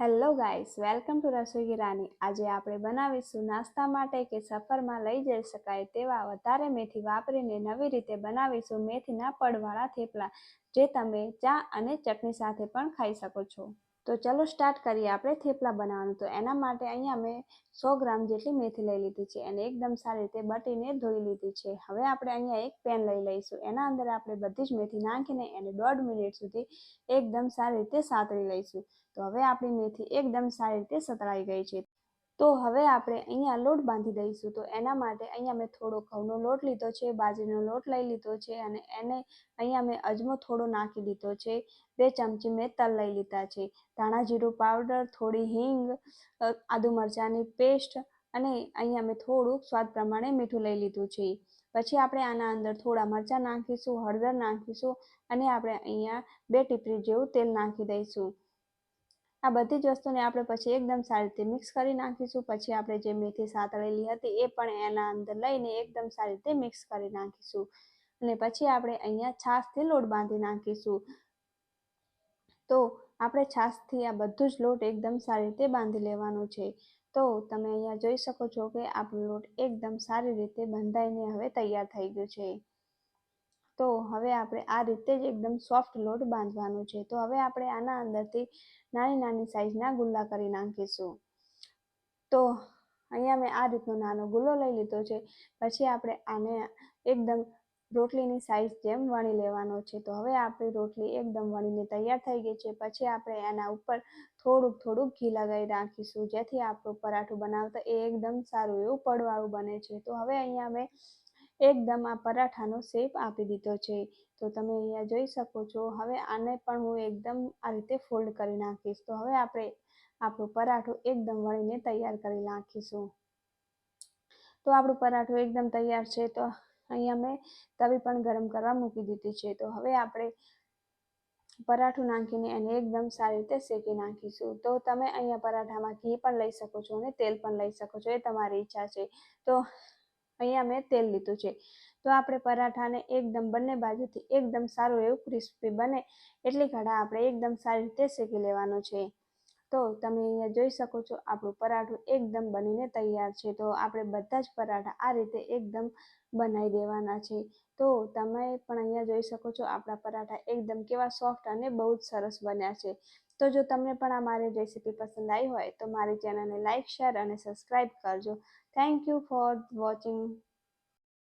Hello guys welcome to રસોઈ રાની આજે આપણે બનાવીશું નાસ્તા માટે કે સફરમાં લઈ જઈ શકાય તેવા વધારે મેથી વાપરીને નવી રીતે બનાવીશું મેથીના પડવાળા થેપલા, જે તમે ચા અને ચટણી સાથે પણ ખાઈ શકો છો. તો ચલો સ્ટાર્ટ કરીએ. આપણે થેપલા બનાવવાનું. તો એના માટે અહીંયા મેં સો ગ્રામ જેટલી મેથી લઈ લીધી છે અને એકદમ સારી રીતે બટીને ધોઈ લીધી છે. હવે આપણે અહીંયા એક પેન લઈ લઈશું. એના અંદર આપણે બધી જ મેથી નાખીને એને દોઢ મિનિટ સુધી એકદમ સારી રીતે સાતળી લઈશું. તો હવે આપણી મેથી એકદમ સારી રીતે સતળાઈ ગઈ છે. તો હવે આપણે અહીંયા લોટ બાંધી દઈશું. તો એના માટે અહીંયા મેં થોડો ઘઉંનો લોટ લીધો છે, બાજરીનો લોટ લઈ લીધો છે અને એને અહીંયા મેં અજમો થોડો નાખી દીધો છે. બે ચમચી મેં તલ લઈ લીધા છે. ધાણા જીરું પાવડર, થોડી હિંગ આદુ મરચાંની પેસ્ટ અને અહીંયા મેં થોડુંક સ્વાદ પ્રમાણે મીઠું લઈ લીધું છે. પછી આપણે આના અંદર થોડા મરચાં નાખીશું, હળદર નાખીશું અને આપણે અહીંયા બે ટીપરી જેવું તેલ નાખી દઈશું. આ બધી જ વસ્તુને આપણે પછી એકદમ સારી રીતે મિક્સ કરી નાખીશું. પછી આપણે જે મેથી સાતળેલી હતી એ પણ એના અંદર લઈને એકદમ સારી રીતે મિક્સ કરી નાખીશું. અને પછી આપણે અહીંયા છાશથી લોટ બાંધી નાખીશું. તો આપણે છાશથી આ બધું જ લોટ એકદમ સારી રીતે બાંધી લેવાનો છે. તો તમે અહીંયા જોઈ શકો છો કે આપણો લોટ એકદમ સારી રીતે બંધાઈને હવે તૈયાર થઈ ગયો છે. તો હવે આપણે આ રીતે જ એકદમ સોફ્ટ લોટ બાંધવાનો છે. તો હવે આપણે આના અંદરથી નાની નાની સાઈઝના ગુલ્લા કરી નાખીશું. તો અહીંયા મેં આ રીતનો નાનો ગુલ્લો લઈ લીધો છે. પછી આપણે આને એકદમ રોટલીની સાઈઝ જેમ વણી લેવાનો છે. તો હવે આપણી રોટલી એકદમ વણીને તૈયાર થઈ ગઈ છે. પછી આપણે એના ઉપર થોડુંક થોડુંક ઘી લગાવી રાખીશું જેથી આપણું પરાઠું બનાવતા એ એકદમ સારું એવું પડવાળું બને છે. તો હવે અહીંયા મેં એકદમ આ પરાઠાનો શેપ આપી દીધો છે. તો તમે અહીંયા જોઈ શકો છો. હવે આને પણ હું એકદમ આ રીતે ફોલ્ડ કરી નાખીશ. તો હવે આપણે આપણું પરાઠું એકદમ વળીને તૈયાર કરી નાખીશું. તો આપણું પરાઠું એકદમ તૈયાર છે. તો અહીંયા મેં તવી પણ ગરમ કરવા મૂકી દીધી છે. તો હવે આપણે પરાઠું નાખીને એને એકદમ સારી રીતે શેકી નાખીશું. તો તમે અહીંયા પરાઠામાં ઘી પણ લઈ શકો છો અને તેલ પણ લઈ શકો છો. એ તમારી ઈચ્છા છે. તો અહીંયા મેં તેલ લીધું છે. તો આપણે પરાઠાને એકદમ બંને બાજુથી એકદમ સારું એવું ક્રિસ્પી બને. એટલી ઘડા આપણે એકદમ સારી રીતે શેકી લેવાનું છે. તો તમે અહીંયા જોઈ શકો છો, આપણું પરાઠું એકદમ બનીને તૈયાર છે. તો આપણે બધા જ પરાઠા આ રીતે એકદમ બનાવી દેવાના છે. તો તમે પણ અહીંયા જોઈ શકો છો, આપણા પરાઠા એકદમ કેવા સોફ્ટ અને બહુ જ સરસ બન્યા છે. તો જો તમને પણ આ મારી રેસીપી પસંદ આવી હોય, તો મારી ચેનલને લાઇક શેર અને સબસ્ક્રાઈબ કરજો. Thank you for watching